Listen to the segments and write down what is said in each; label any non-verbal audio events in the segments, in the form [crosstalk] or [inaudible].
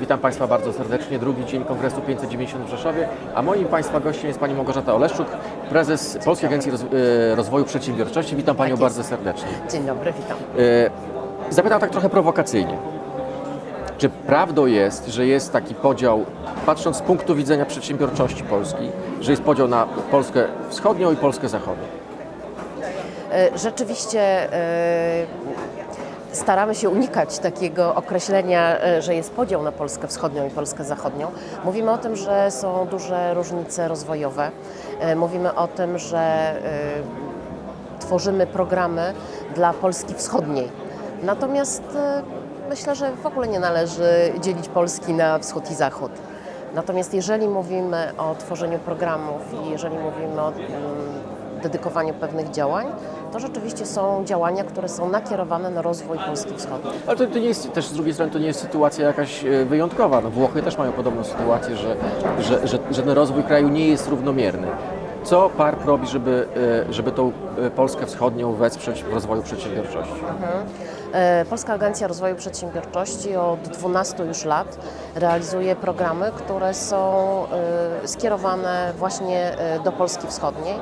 Witam Państwa bardzo serdecznie. Drugi dzień Kongresu 590 w Rzeszowie, a moim Państwa gościem jest Pani Małgorzata Oleszczuk, prezes Polskiej Agencji e, Rozwoju Przedsiębiorczości. Witam Panią Tak bardzo serdecznie. Dzień dobry, witam. E, Zapytam tak trochę prowokacyjnie. Czy prawdą jest, że jest taki podział, patrząc z punktu widzenia przedsiębiorczości Polski, że jest podział na Polskę wschodnią i Polskę zachodnią? E, Rzeczywiście staramy się unikać takiego określenia, e, że jest podział na Polskę wschodnią i Polskę zachodnią. Mówimy o tym, że są duże różnice rozwojowe. E, Mówimy o tym, że e, tworzymy programy dla Polski wschodniej. Natomiast myślę, że w ogóle nie należy dzielić Polski na wschód i zachód. Natomiast jeżeli mówimy o tworzeniu programów i jeżeli mówimy o mm, dedykowaniu pewnych działań, to rzeczywiście są działania, które są nakierowane na rozwój Polski Wschodniej. Ale to, to nie jest, też z drugiej strony to nie jest sytuacja jakaś e, wyjątkowa. No, Włochy też mają podobną sytuację, że, że, że, że ten rozwój kraju nie jest równomierny. Co PARP robi, żeby, e, żeby tą e, Polskę wschodnią wesprzeć w rozwoju przedsiębiorczości? E, Polska Agencja Rozwoju Przedsiębiorczości od 12 już lat realizuje programy, które są skierowane właśnie do Polski Wschodniej.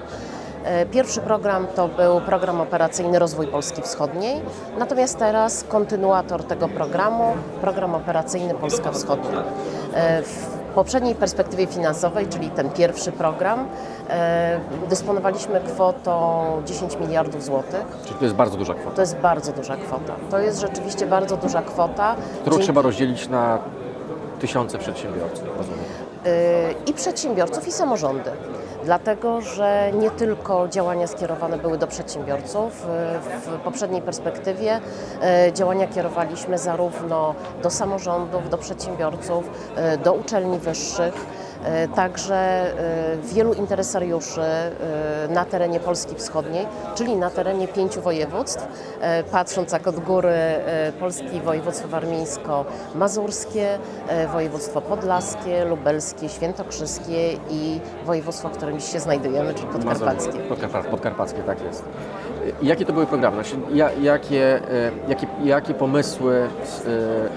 E, Pierwszy program to był program operacyjny Rozwój Polski Wschodniej, natomiast teraz kontynuator tego programu, program operacyjny Polska Wschodnia. E, W poprzedniej perspektywie finansowej, czyli ten pierwszy program, e, dysponowaliśmy kwotą 10 miliardów złotych. Czyli to jest bardzo duża kwota, To jest bardzo duża kwota. To jest rzeczywiście bardzo duża kwota. którą Dzięki- trzeba rozdzielić na tysiące przedsiębiorców. Rozumiem. i przedsiębiorców, i samorządy. Dlatego, że nie tylko działania skierowane były do przedsiębiorców. y, W poprzedniej perspektywie y, działania kierowaliśmy zarówno do samorządów, do przedsiębiorców, y, do uczelni wyższych. Y, Także y, wielu interesariuszy y, na terenie Polski Wschodniej, czyli na terenie pięciu województw, patrząc jak od góry Polski województwo warmińsko-mazurskie, województwo podlaskie, lubelskie, świętokrzyskie i województwo, w którym się znajdujemy, czyli podkarpackie. Mazowie, Podkarpa- Podkarpackie, tak jest. Jakie to były programy? Znaczy, ja, jakie, e, jakie, jakie pomysły,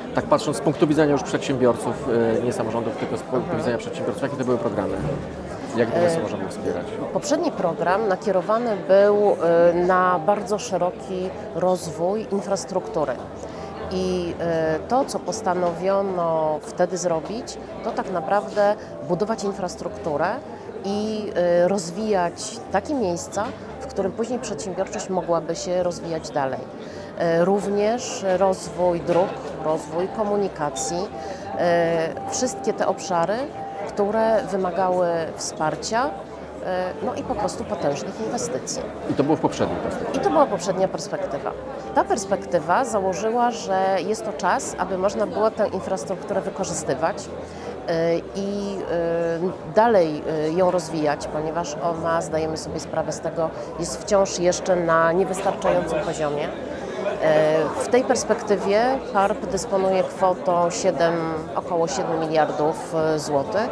e, tak patrząc z punktu widzenia już przedsiębiorców, e, nie samorządów, tylko z punktu widzenia przedsiębiorców, jakie to były programy? Jak były samorządy wspierać? Poprzedni program nakierowany był y, na bardzo szeroki rozwój infrastruktury. I y, to, co postanowiono wtedy zrobić, to tak naprawdę budować infrastrukturę i y, rozwijać takie miejsca, w którym później przedsiębiorczość mogłaby się rozwijać dalej. Również rozwój dróg, rozwój komunikacji, wszystkie te obszary, które wymagały wsparcia, e, no i po prostu potężnych inwestycji. I to było w poprzednim perspektywie. I to była poprzednia perspektywa. Ta perspektywa założyła, że jest to czas, aby można było tę infrastrukturę wykorzystywać e, i e, dalej ją rozwijać, ponieważ ona, zdajemy sobie sprawę z tego, jest wciąż jeszcze na niewystarczającym poziomie. E, W tej perspektywie PARP dysponuje kwotą 7, około 7 miliardów e, złotych.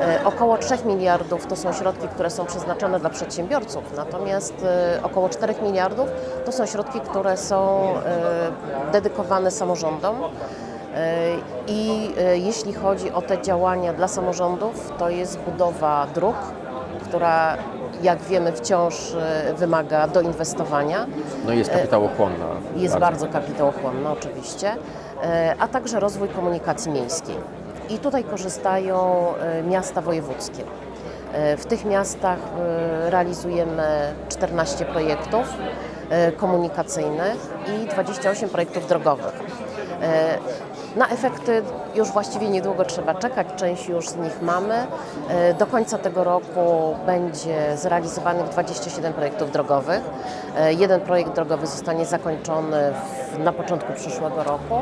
E, Około 3 miliardów to są środki, które są przeznaczone dla przedsiębiorców, natomiast około 4 miliardów to są środki, które są dedykowane samorządom. I jeśli chodzi o te działania dla samorządów, to jest budowa dróg, która jak wiemy wciąż e, wymaga doinwestowania. No i jest kapitałochłonna. Jest bardzo kapitałochłonna oczywiście, e, a także rozwój komunikacji miejskiej. I tutaj korzystają e, miasta wojewódzkie. E, W tych miastach e, realizujemy 14 projektów e, komunikacyjnych i 28 projektów drogowych. Na efekty już właściwie niedługo trzeba czekać, część już z nich mamy. E, Do końca tego roku będzie zrealizowanych 27 projektów drogowych. E, Jeden projekt drogowy zostanie zakończony w, na początku przyszłego roku.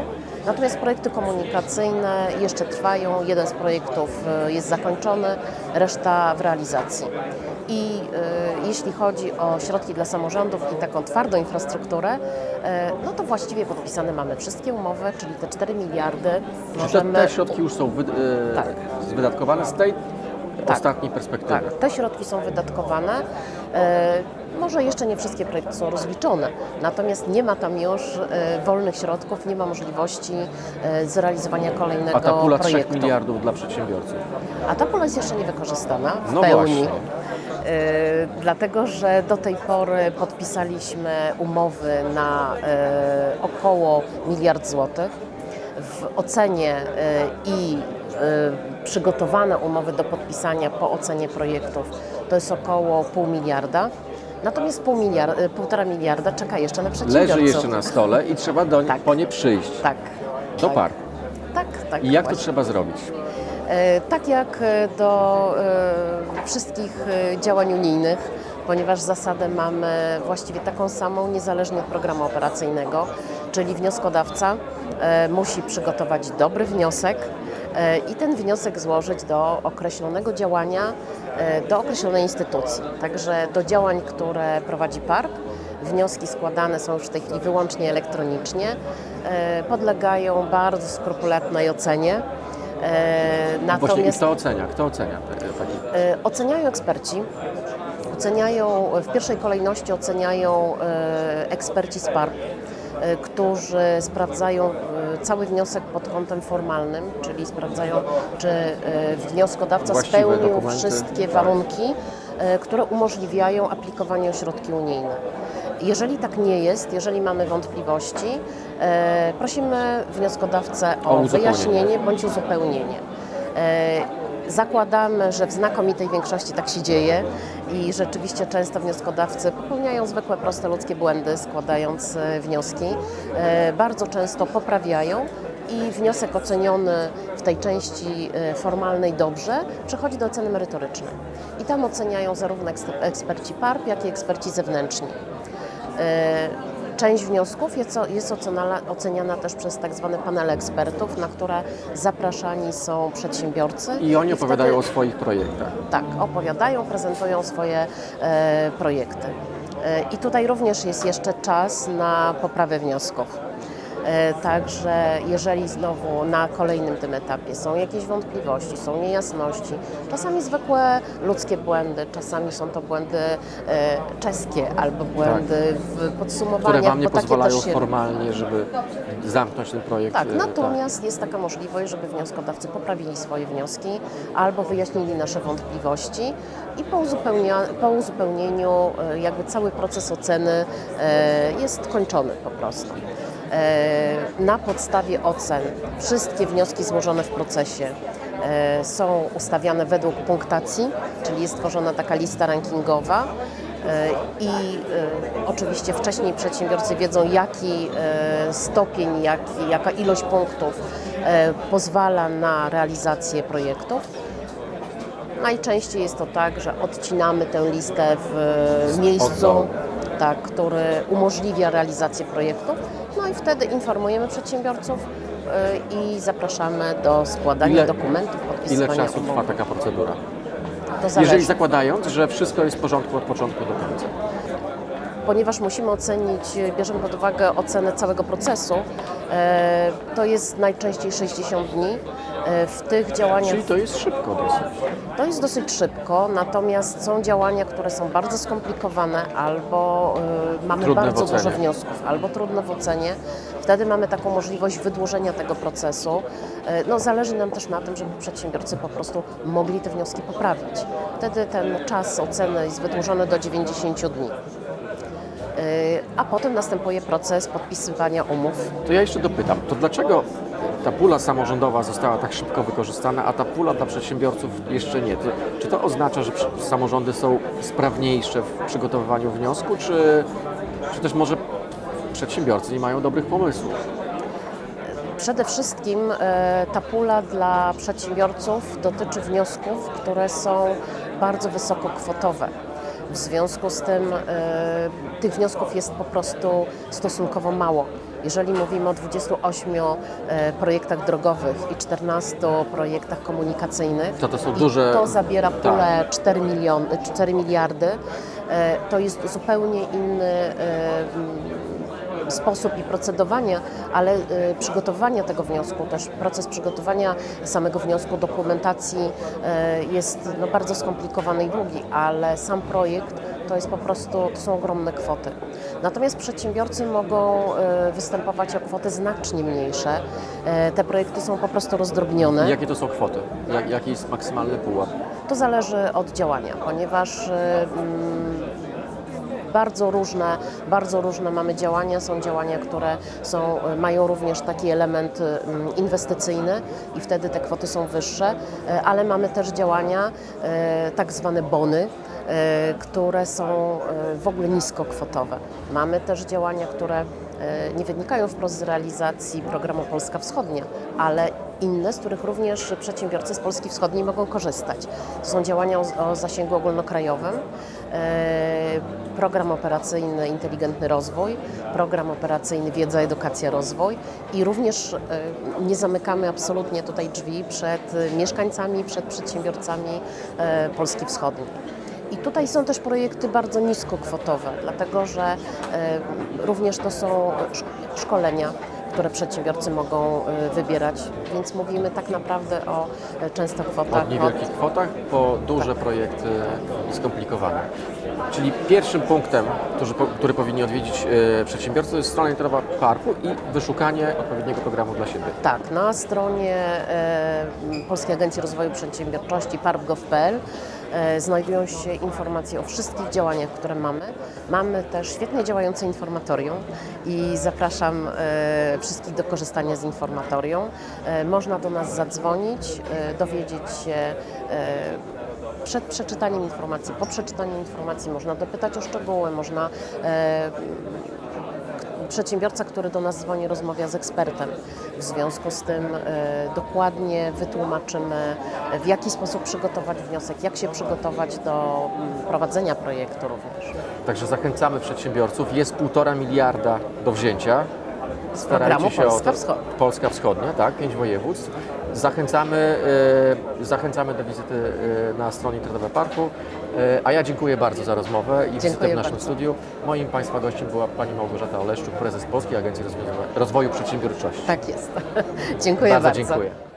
Natomiast projekty komunikacyjne jeszcze trwają. Jeden z projektów e, jest zakończony, reszta w realizacji. I e, jeśli chodzi o środki dla samorządów i taką twardą infrastrukturę, e, no to właściwie podpisane mamy wszystkie umowy, czyli te 4 miliardy Czy te, te środki już są wy, Tak. wydatkowane z tej Tak. ostatniej perspektywy? Tak, te środki są wydatkowane. Może jeszcze nie wszystkie projekty są rozliczone, natomiast nie ma tam już e, wolnych środków, nie ma możliwości e, zrealizowania kolejnego A ta pula 3 projektu. miliardów dla przedsiębiorców. A ta pula jest jeszcze niewykorzystana w No pełni. właśnie. E, dlatego, że do tej pory podpisaliśmy umowy na około miliard złotych. W ocenie i przygotowane umowy do podpisania po ocenie projektów to jest około pół miliarda. Natomiast pół miliarda, półtora miliarda czeka jeszcze na przedsiębiorców. Leży jeszcze na stole i trzeba do, Tak. po nie przyjść. Tak. Do tak. par. Tak, tak. I jak to właśnie. trzeba zrobić? E, Tak jak e, do e, wszystkich działań unijnych, ponieważ zasadę mamy właściwie taką samą, niezależnie od programu operacyjnego, czyli wnioskodawca musi przygotować dobry wniosek i ten wniosek złożyć do określonego działania, e, do określonej instytucji. Także do działań, które prowadzi PARP, wnioski składane są już w tej chwili wyłącznie elektronicznie, e, podlegają bardzo skrupulatnej ocenie. E, Właśnie i Natomiast kto ocenia? Kto ocenia taki? e, oceniają eksperci, oceniają, w pierwszej kolejności oceniają e, eksperci z PARP, e, którzy sprawdzają e, cały wniosek pod kątem formalnym, czyli sprawdzają, czy e, wnioskodawca Właściwe spełnił dokumenty. wszystkie Tak. warunki, e, które umożliwiają aplikowanie o środki unijne. Jeżeli tak nie jest, jeżeli mamy wątpliwości, e, prosimy wnioskodawcę O o, wyjaśnienie bądź uzupełnienie. Zakładamy, że w znakomitej większości tak się dzieje i rzeczywiście często wnioskodawcy popełniają zwykłe, proste ludzkie błędy, składając e, wnioski. E, Bardzo często poprawiają i wniosek oceniony w tej części e, formalnej dobrze przechodzi do oceny merytorycznej. I tam oceniają zarówno eks- eksperci PARP, jak i eksperci zewnętrzni. Część wniosków jest, jest oceniana, też przez tak zwane panele ekspertów, na które zapraszani są przedsiębiorcy. I oni wtedy- opowiadają o swoich projektach. tak, opowiadają, prezentują swoje e, projekty. E, I tutaj również jest jeszcze czas na poprawę wniosków. E, Także jeżeli znowu na kolejnym tym etapie są jakieś wątpliwości, są niejasności, czasami zwykłe ludzkie błędy, czasami są to błędy e, czeskie albo błędy w podsumowaniach, Które Wam nie pozwalają się formalnie, żeby zamknąć ten projekt. tak, e, natomiast jest taka możliwość, żeby wnioskodawcy poprawili swoje wnioski albo wyjaśnili nasze wątpliwości i po, uzupełnia, po uzupełnieniu jakby cały proces oceny jest kończony po prostu. E, Na podstawie ocen wszystkie wnioski złożone w procesie e, są ustawiane według punktacji, czyli jest tworzona taka lista rankingowa. E, I oczywiście wcześniej przedsiębiorcy wiedzą, jaki stopień, jaki, jaka ilość punktów pozwala na realizację projektów. Najczęściej jest to tak, że odcinamy tę listę w miejscu, tak, który umożliwia realizację projektu. No i wtedy informujemy przedsiębiorców e, i zapraszamy do składania Ile- dokumentów, Ile podpisywania czasu trwa taka procedura? Jeżeli zakładając, że wszystko jest w porządku od początku do końca. Ponieważ musimy ocenić, bierzemy pod uwagę ocenę całego procesu, e, to jest najczęściej 60 dni. E, W tych działaniach Czyli to jest szybko dosyć. to jest dosyć szybko, natomiast są działania, które są bardzo skomplikowane albo e, mamy Trudne bardzo dużo wniosków, albo trudno w ocenie. Wtedy mamy taką możliwość wydłużenia tego procesu. No, zależy nam też na tym, żeby przedsiębiorcy po prostu mogli te wnioski poprawić. Wtedy ten czas oceny jest wydłużony do 90 dni. E, A potem następuje proces podpisywania umów. To ja jeszcze dopytam, to dlaczego ta pula samorządowa została tak szybko wykorzystana, a ta pula dla przedsiębiorców jeszcze nie? Czy to oznacza, że samorządy są sprawniejsze w przygotowywaniu wniosku, czy, czy też może przedsiębiorcy nie mają dobrych pomysłów? Przede wszystkim e, ta pula dla przedsiębiorców dotyczy wniosków, które są bardzo wysoko kwotowe. W związku z tym e, tych wniosków jest po prostu stosunkowo mało. Jeżeli mówimy o 28 e, projektach drogowych i 14 projektach komunikacyjnych, To to są duże- to zabiera tak. pulę 4, milion, 4 miliardy, e, to jest zupełnie inny sposób i procedowania, ale y, przygotowania tego wniosku, też proces przygotowania samego wniosku, dokumentacji y, jest no, bardzo skomplikowany i długi, ale sam projekt to jest po prostu, to są ogromne kwoty. Natomiast przedsiębiorcy mogą y, występować o kwoty znacznie mniejsze. Te projekty są po prostu rozdrobnione. Jakie to są kwoty? Jak, jaki jest maksymalny pułap? To zależy od działania, ponieważ mm, bardzo różne, bardzo różne mamy działania. Są działania, które są, y, mają również taki element y, mm, inwestycyjny i wtedy te kwoty są wyższe, y, ale mamy też działania, tak zwane bony, które są w ogóle niskokwotowe. Mamy też działania, które nie wynikają wprost z realizacji programu Polska Wschodnia, ale inne, z których również przedsiębiorcy z Polski Wschodniej mogą korzystać. To są działania o, o zasięgu ogólnokrajowym, program operacyjny Inteligentny Rozwój, program operacyjny Wiedza, Edukacja, Rozwój i również e, nie zamykamy absolutnie tutaj drzwi przed e, mieszkańcami, przed przedsiębiorcami e, Polski Wschodniej. I tutaj są też projekty bardzo niskokwotowe, dlatego że e, również to są sz- szkolenia, które przedsiębiorcy mogą e, wybierać, więc mówimy tak naprawdę o e, często kwotach Od niewielkich kwotach po duże projekty i skomplikowane. Czyli pierwszym punktem, który, który powinni odwiedzić e, przedsiębiorcy, to jest strona internetowa parku i wyszukanie odpowiedniego programu dla siebie. Tak, na stronie Polskiej Agencji Rozwoju Przedsiębiorczości parp.gov.pl e, znajdują się informacje o wszystkich działaniach, które mamy. Mamy też świetnie działające informatorium i zapraszam e, wszystkich do korzystania z informatorium. E, można do nas zadzwonić, e, dowiedzieć się e, przed przeczytaniem informacji, po przeczytaniu informacji można dopytać o szczegóły, można e, przedsiębiorca, który do nas dzwoni, rozmawia z ekspertem. W związku z tym e, dokładnie wytłumaczymy, w jaki sposób przygotować wniosek, jak się przygotować do mm, prowadzenia projektu również. Także zachęcamy przedsiębiorców. Jest półtora miliarda do wzięcia. Starajcie się Polska o to. Wschodnia. Polska Wschodnia, tak, pięć województw. Zachęcamy, e, zachęcamy do wizyty e, na stronie internetowej parku. E, a ja dziękuję bardzo za rozmowę i wizytę w naszym bardzo. studiu. Moim Państwa gościem była Pani Małgorzata Oleszczuk, prezes Polskiej Agencji Rozwoju, Rozwoju Przedsiębiorczości. Tak jest. [laughs] Dziękuję bardzo bardzo. dziękuję.